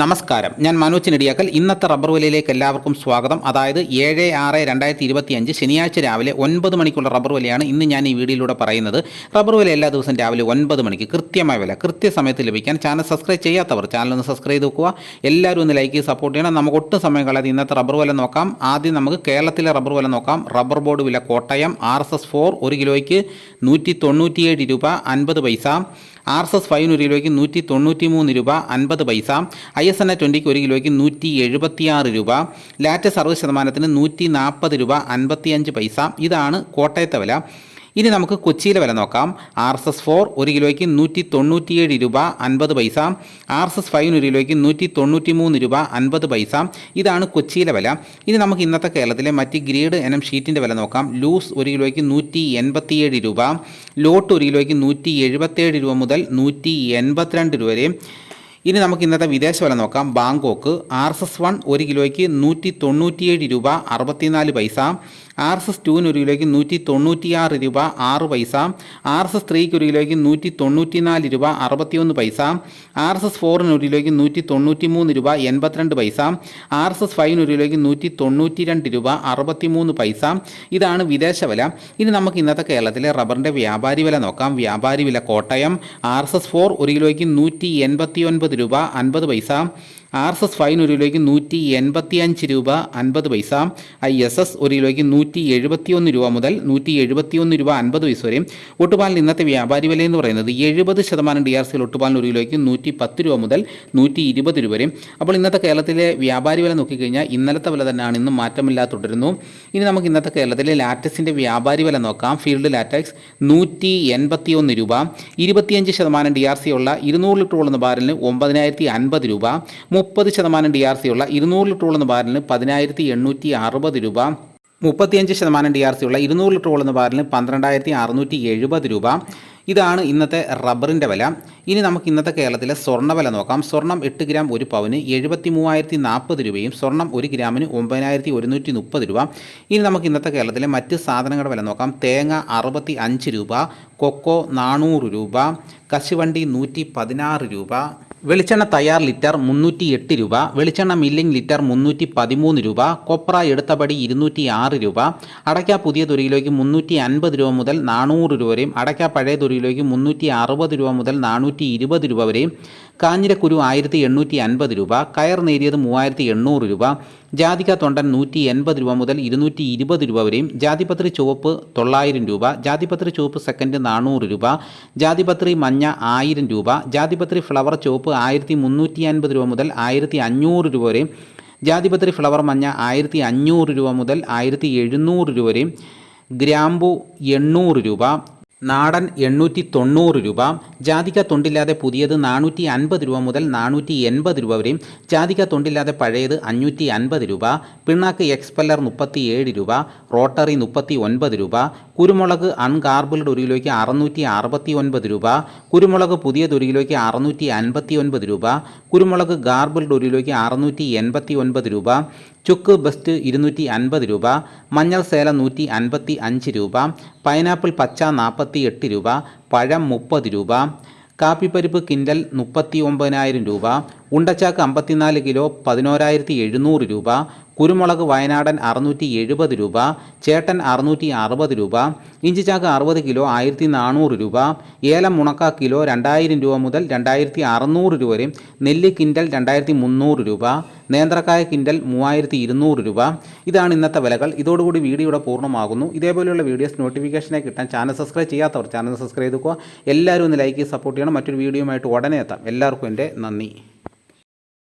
നമസ്കാരം. ഞാൻ മനോജ് നെടിയാക്കൽ. ഇന്നത്തെ റബ്ബർ വിലയിലേക്ക് എല്ലാവർക്കും സ്വാഗതം. അതായത് ഏഴ് ആറ് രണ്ടായിരത്തി ഇരുപത്തി അഞ്ച് ശനിയാഴ്ച രാവിലെ ഒൻപത് മണിക്കുള്ള റബ്ബർ വിലയാണ് ഇന്ന് ഞാൻ ഈ വീഡിയോയിലൂടെ പറയുന്നത്. റബ്ബർ വില എല്ലാ ദിവസവും രാവിലെ ഒൻപത് മണിക്ക് കൃത്യമായ വില കൃത്യസമയത്ത് ലഭിക്കാൻ ചാനൽ സബ്സ്ക്രൈബ് ചെയ്യാത്തവർ ചാനൽ ഒന്ന് സബ്സ്ക്രൈബ് ചെയ്ത് വെക്കുക. എല്ലാവരും ഒന്ന് ലൈക്ക് സപ്പോർട്ട് ചെയ്യണം. നമുക്ക് ഒട്ടും സമയം കളയാതെ ഇന്നത്തെ റബ്ബർ വില നോക്കാം. ആദ്യം നമുക്ക് കേരളത്തിലെ റബ്ബർ വില നോക്കാം. റബ്ബർ ബോർഡ് വില Kottayam R S S four ഒരു കിലോയ്ക്ക് നൂറ്റി തൊണ്ണൂറ്റിയേഴ് രൂപ അൻപത് പൈസ. ആർ എസ് എസ് ഫൈവിന് ഒരു കിലോയ്ക്ക് നൂറ്റി തൊണ്ണൂറ്റി മൂന്ന് രൂപ അൻപത് പൈസ ഐ എസ് എൻ എ ട്വന്റിക്ക് ഒരു കിലോയ്ക്ക് നൂറ്റി എഴുപത്തിയാറ് രൂപ ലാറ്റസ് അറുപത് ശതമാനത്തിന് നൂറ്റി നാൽപ്പത് രൂപ അൻപത്തിയഞ്ച് പൈസ. ഇതാണ് കോട്ടയത്തെ വില. ഇനി നമുക്ക് കൊച്ചിയിലെ വില നോക്കാം. ആർ എസ് എസ് ഫോർ ഒരു കിലോയ്ക്ക് നൂറ്റി തൊണ്ണൂറ്റിയേഴ് രൂപ അൻപത് പൈസ. ആർ എസ് എസ് ഫൈവിന് ഒരു കിലോയ്ക്ക് നൂറ്റി തൊണ്ണൂറ്റി മൂന്ന് രൂപ അൻപത് പൈസ. ഇതാണ് കൊച്ചിയിലെ വില. ഇനി നമുക്ക് ഇന്നത്തെ കേരളത്തിലെ മറ്റ് ഗ്രേഡ് എനം ഷീറ്റിന്റെ വില നോക്കാം. ലൂസ് ഒരു കിലോയ്ക്ക് നൂറ്റി എൺപത്തിയേഴ് രൂപ. ലോട്ട് ഒരു കിലോയ്ക്ക് നൂറ്റി എഴുപത്തേഴ് രൂപ മുതൽ നൂറ്റി എൺപത്തിരണ്ട് രൂപ വരെ. ഇനി നമുക്ക് ഇന്നത്തെ വിദേശ വില നോക്കാം. Bangkok R S S one ഒരു കിലോയ്ക്ക് നൂറ്റി തൊണ്ണൂറ്റിയേഴ് രൂപ അറുപത്തിനാല് പൈസ. ആർ എസ് എസ് ടുവിന് ഒരു കിലോയ്ക്ക് നൂറ്റി തൊണ്ണൂറ്റിയാറ് രൂപ ആറ് പൈസ ആർ എസ് എസ് ത്രീക്ക് ഒരു കിലോയ്ക്ക് നൂറ്റി തൊണ്ണൂറ്റിനാല് രൂപ അറുപത്തിയൊന്ന് പൈസ ആർ എസ് എസ് ഫോറിന് ഒരു കിലോയ്ക്ക് നൂറ്റി തൊണ്ണൂറ്റി മൂന്ന് രൂപ എൺപത്തിരണ്ട് പൈസ ആർ എസ് എസ് ഫൈവിന് ഒരു കിലോയ്ക്ക് നൂറ്റി തൊണ്ണൂറ്റി രണ്ട് രൂപ അറുപത്തിമൂന്ന് പൈസ. ഇതാണ് വിദേശ വില ഇനി നമുക്ക് ഇന്നത്തെ കേരളത്തിലെ റബ്ബറിന്റെ വ്യാപാരി വില നോക്കാം. വ്യാപാരി വില Kottayam R S S four ഒരു കിലോയ്ക്ക് നൂറ്റി എൺപത്തി ഒൻപത് രൂപ അൻപത് പൈസ ആർ എസ് എസ് ഫൈൻ ഒരു കിലോയ്ക്ക് നൂറ്റി എൺപത്തി അഞ്ച് രൂപ അൻപത് പൈസ ഐ എസ് എസ് ഒരു കിലോയ്ക്ക് നൂറ്റി എഴുപത്തിയൊന്ന് രൂപ മുതൽ നൂറ്റി എഴുപത്തിയൊന്ന് രൂപ അൻപത് പൈസ വരെയും. ഒട്ടുപാലിന് ഇന്നത്തെ വ്യാപാരി വില എന്ന് പറയുന്നത് എഴുപത് ശതമാനം ഡി ആർ സിയിൽ ഒട്ടുപാലിന് ഒരു കിലോയ്ക്ക് നൂറ്റി പത്ത് രൂപ മുതൽ നൂറ്റി ഇരുപത് രൂപ വരെയും. അപ്പോൾ ഇന്നത്തെ കേരളത്തിലെ വ്യാപാരി വില നോക്കിക്കഴിഞ്ഞാൽ ഇന്നലത്തെ വില തന്നെയാണ് ഇന്നും മാറ്റമില്ലാതെ തുടരുന്നു. ഇനി നമുക്ക് ഇന്നത്തെ കേരളത്തിലെ ലാറ്റക്സിന്റെ വ്യാപാരി വില നോക്കാം. ഫീൽഡ് ലാറ്റക്സ് നൂറ്റി എൺപത്തി ഒന്ന് രൂപ ഇരുപത്തിയഞ്ച് ശതമാനം ഡി ആർ സി ഉള്ള ഇരുന്നൂറ് ലിറ്റർ ഉള്ള ബാരലിന് ഒമ്പതിനായിരത്തി അൻപത് രൂപ മുപ്പത് ശതമാനം ഡി ആർ സി ഉള്ള ഇരുന്നൂറ് ലിറ്റർ ഉള്ള ബാരലിന് പതിനായിരത്തി എണ്ണൂറ്റി അറുപത് രൂപ. മുപ്പത്തിയഞ്ച് ശതമാനം ഡി ആർ സി ഉള്ള ഇരുന്നൂറ് ലിറ്റർ ഉള്ള ബാരലിന് പന്ത്രണ്ടായിരത്തി അറുന്നൂറ്റി എഴുപത് രൂപ. ഇതാണ് ഇന്നത്തെ റബ്ബറിന്റെ വില. ഇനി നമുക്ക് ഇന്നത്തെ കേരളത്തിലെ സ്വർണ വില നോക്കാം. സ്വർണം എട്ട് ഗ്രാം ഒരു പവന് എഴുപത്തി മൂവായിരത്തി നാൽപ്പത് രൂപയും സ്വർണം ഒരു ഗ്രാമിന് ഒമ്പതിനായിരത്തി ഒരുന്നൂറ്റി മുപ്പത് രൂപ. ഇനി നമുക്ക് ഇന്നത്തെ കേരളത്തിലെ മറ്റ് സാധനങ്ങളുടെ വില നോക്കാം. തേങ്ങ അറുപത്തി അഞ്ച് രൂപ കൊക്കോ നാനൂറ് രൂപ കശുവണ്ടി നൂറ്റി പതിനാറ് രൂപ വെളിച്ചെണ്ണ തയ്യാർ ലിറ്റർ മുന്നൂറ്റി എട്ട് രൂപ വെളിച്ചെണ്ണ മില്ലിംഗ് ലിറ്റർ മുന്നൂറ്റി പതിമൂന്ന് രൂപ കൊപ്ര എടുത്തപടി ഇരുന്നൂറ്റി ആറ് രൂപ അടയ്ക്ക പുതിയ തുരിയിലേക്ക് മുന്നൂറ്റി അൻപത് രൂപ മുതൽ നാനൂറ് രൂപ വരെയും അടയ്ക്ക പഴയ തുരിയിലേക്ക് മുന്നൂറ്റി അറുപത് രൂപ മുതൽ നാനൂറ്റി ഇരുപത് രൂപ വരെയും കാഞ്ഞിരക്കുരു ആയിരത്തി എണ്ണൂറ്റി അൻപത് രൂപ കയർ നേരിയത് മൂവായിരത്തി എണ്ണൂറ് രൂപ ജാതിക തൊണ്ടൻ നൂറ്റി എൺപത് രൂപ മുതൽ ഇരുന്നൂറ്റി ഇരുപത് രൂപ വരെയും ജാതിപത്രി ചുവപ്പ് തൊള്ളായിരം രൂപ ജാതിപത്രി ചുവപ്പ് സെക്കൻഡ് നാനൂറ് രൂപ ജാതിപത്രി മഞ്ഞ ആയിരം രൂപ ജാതിപത്രി ഫ്ലവർ ചുവപ്പ് ആയിരത്തി മുന്നൂറ്റി അൻപത് രൂപ മുതൽ ആയിരത്തി അഞ്ഞൂറ് രൂപ വരെയും ജാതിപത്രി ഫ്ലവർ മഞ്ഞ ആയിരത്തി അഞ്ഞൂറ് രൂപ മുതൽ ആയിരത്തി എഴുന്നൂറ് രൂപ വരെയും ഗ്രാമ്പു എണ്ണൂറ് രൂപ നാടൻ എണ്ണൂറ്റി തൊണ്ണൂറ് രൂപ ജാതിക തൊണ്ടില്ലാതെ പുതിയത് നാനൂറ്റി അൻപത് രൂപ മുതൽ നാനൂറ്റി എൺപത് രൂപ വരെയും ജാതിക തൊണ്ടില്ലാതെ പഴയത് അഞ്ഞൂറ്റി അൻപത് രൂപ പിണ്ണാക്ക് എക്സ്പെല്ലർ മുപ്പത്തി ഏഴ് രൂപ റോട്ടറി മുപ്പത്തി ഒൻപത് രൂപ കുരുമുളക് അൺകാർബിൾഡ് ഒരു കിലോയ്ക്ക് അറുന്നൂറ്റി അറുപത്തി ഒൻപത് രൂപ കുരുമുളക് പുതിയത് ഒരു കിലോയ്ക്ക് അറുന്നൂറ്റി അൻപത്തി ഒൻപത് രൂപ കുരുമുളക് ഗാർബിൾഡ് ഒരു കിലോയ്ക്ക് അറുന്നൂറ്റി എൺപത്തി ഒൻപത് രൂപ ചുക്ക് ബെസ്റ്റ് ഇരുന്നൂറ്റി അൻപത് രൂപ മഞ്ഞൾ സേല നൂറ്റി അൻപത്തി അഞ്ച് രൂപ പൈനാപ്പിൾ പച്ച നാൽപ്പത്തി എട്ട് രൂപ പഴം മുപ്പത് രൂപ കാപ്പിപ്പരിപ്പ് കിൻഡൽ മുപ്പത്തി ഒമ്പതിനായിരം രൂപ ഉണ്ടച്ചാക്ക് അമ്പത്തിനാല് കിലോ പതിനോരായിരത്തി എഴുന്നൂറ് രൂപ കുരുമുളക് വയനാടൻ അറുന്നൂറ്റി എഴുപത് രൂപ ചേട്ടൻ അറുന്നൂറ്റി അറുപത് രൂപ ഇഞ്ചിച്ചാക്ക് അറുപത് കിലോ ആയിരത്തി നാനൂറ് രൂപ ഏലം മുണക്ക കിലോ രണ്ടായിരം രൂപ മുതൽ രണ്ടായിരത്തി അറുന്നൂറ് രൂപ വരെ നെല്ല് കിൻഡൽ രണ്ടായിരത്തി മുന്നൂറ് രൂപ നേന്ത്രക്കായ കിൻഡൽ മൂവായിരത്തി ഇരുന്നൂറ് രൂപ. ഇതാണ് ഇന്നത്തെ വിലകൾ. ഇതോടുകൂടി വീഡിയോയുടെ പൂർണമാകുന്നു. ഇതേപോലെയുള്ള വീഡിയോസ് നോട്ടിഫിക്കേഷനെ കിട്ടാൻ ചാനൽ സബ്സ്ക്രൈബ് ചെയ്യാത്തവർ ചാനൽ സബ്സ്ക്രൈബ് ചെയ്തുക്കുക എല്ലാവരും ഒന്ന് ലൈക്ക് സപ്പോർട്ട് ചെയ്യണം. മറ്റൊരു വീഡിയോയുമായിട്ട് ഉടനെ എത്താം. എല്ലാവർക്കും എന്റെ നന്ദി.